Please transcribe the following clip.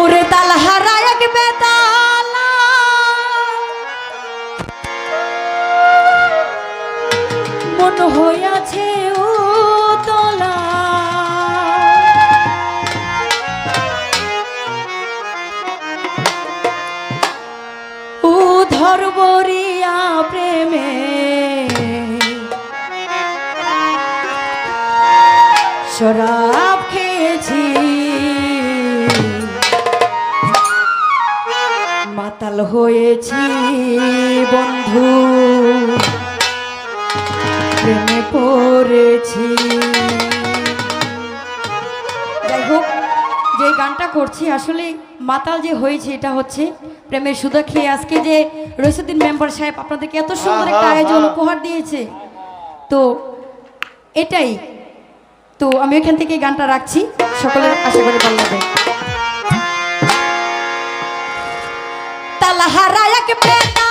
ওরে তাল হারায় এক বেতালা মন হইয়াছে ও তলা ও ধরবরিয়া প্রেমে। শরাব হয়েছি বন্ধু। প্রেমে পড়েছি। যাই হোক যে গানটা করছি আসলে মাতাল যে হয়েছে এটা হচ্ছে প্রেমের সুদা খেয়ে আজকে যে রসুদ্দিন মেম্বার সাহেব আপনাদেরকে এত সুন্দর একটা আয়োজন উপহার দিয়েছে। তো এটাই। তো আমি এখান থেকে গানটা রাখছি। সকলের আশা করি ভালো লাগবে। তালা হারায় এক বেতালা,